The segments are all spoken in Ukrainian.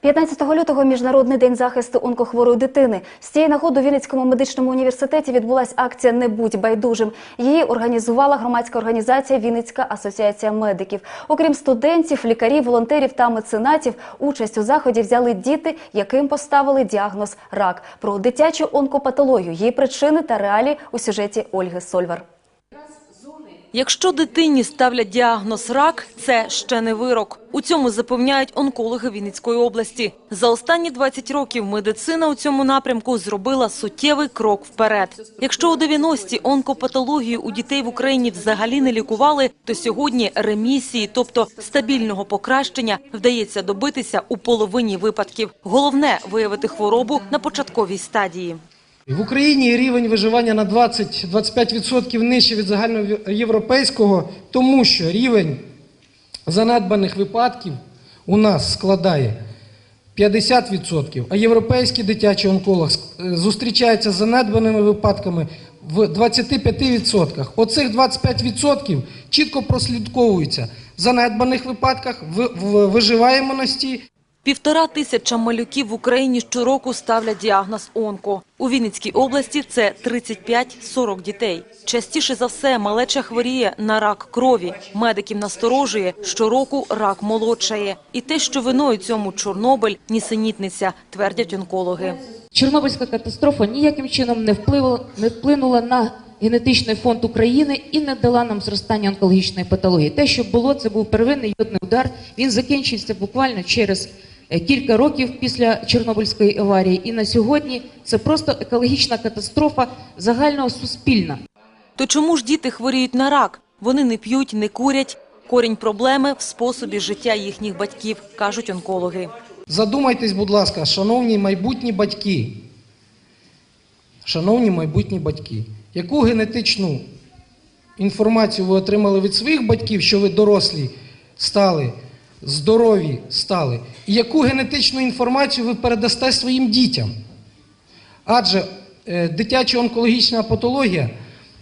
15 лютого міжнародний день захисту онкохворої дитини. З цієї нагоди у Вінницькому медичному університеті відбулася акція Не будь байдужим. Її організувала громадська організація Вінницька асоціація медиків. Окрім студентів, лікарів, волонтерів та меценатів, участь у заході взяли діти, яким поставили діагноз рак. Про дитячу онкопатологію, її причини та реалії у сюжеті Ольги Сольвар. Якщо дитині ставлять діагноз рак, це ще не вирок. У цьому запевняють онкологи Вінницької області. За останні 20 років медицина у цьому напрямку зробила суттєвий крок вперед. Якщо у 90-ті онкопатологію у дітей в Україні взагалі не лікували, то сьогодні ремісії, тобто стабільного покращення, вдається добитися у половині випадків. Головне – виявити хворобу на початковій стадії. В Україні рівень виживання на 20-25% нижче від загальноєвропейського, тому що рівень занедбаних випадків у нас складає 50%, а європейський дитячий онколог е, зустрічається з занедбаними випадками в 25%. Оцих 25% чітко прослідковуються в занедбаних випадках, в виживаємості Півтора тисяча малюків в Україні щороку ставлять діагноз онко. У Вінницькій області це 35-40 дітей. Частіше за все малеча хворіє на рак крові. Медиків насторожує, щороку рак молодшає. І те, що виною цьому Чорнобиль, нісенітниця, твердять онкологи. Чорнобильська катастрофа ніяким чином не впливала, не вплинула на генетичний фонд України і не дала нам зростання онкологічної патології. Те, що було, це був первинний йодний удар. Він закінчився буквально через кілька років після Чорнобильської аварії. І на сьогодні це просто екологічна катастрофа загального суспільна. То чому ж діти хворіють на рак? Вони не п'ють, не курять. Корінь проблеми в способі життя їхніх батьків, кажуть онкологи. Задумайтесь, будь ласка, шановні майбутні батьки. Шановні майбутні батьки, яку генетичну інформацію ви отримали від своїх батьків, що ви дорослі стали, здорові стали, і яку генетичну інформацію ви передасте своїм дітям? Адже е, дитяча онкологічна патологія,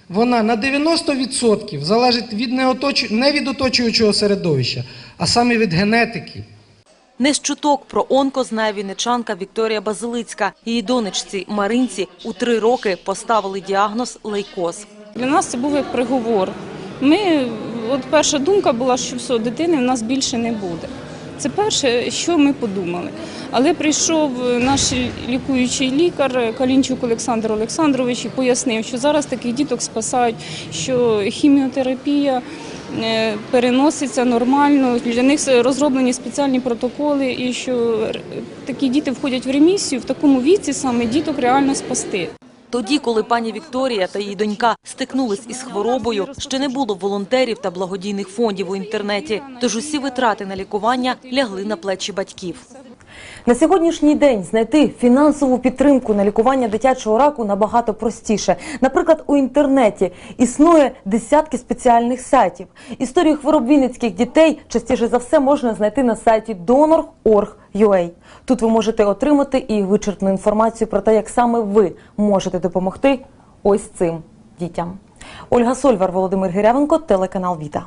вона на 90% залежить від не, не від оточуючого середовища, а саме від генетики. Не з чуток про онко знає вінничанка Вікторія Базилицька. Її донечці Маринці у три роки поставили діагноз лейкоз. Для нас це був як приговор. Ми, от перша думка була, що все, дитини в нас більше не буде. Це перше, що ми подумали. Але прийшов наш лікуючий лікар Калінчук Олександр Олександрович і пояснив, що зараз таких діток спасають, що хіміотерапія е, переноситься нормально. Для них розроблені спеціальні протоколи, і що такі діти входять в ремісію в такому віці саме діток реально спасти. Тоді, коли пані Вікторія та її донька стикнулись із хворобою, ще не було волонтерів та благодійних фондів у інтернеті. Тож усі витрати на лікування лягли на плечі батьків. На сьогоднішній день знайти фінансову підтримку на лікування дитячого раку набагато простіше. Наприклад, у інтернеті існує десятки спеціальних сайтів. Історію хвороб вінницьких дітей частіше за все можна знайти на сайті donor.org.ua. Тут ви можете отримати і вичерпну інформацію про те, як саме ви можете допомогти ось цим дітям. Ольга Сольвар, Володимир Гирявенко, телеканал Віта.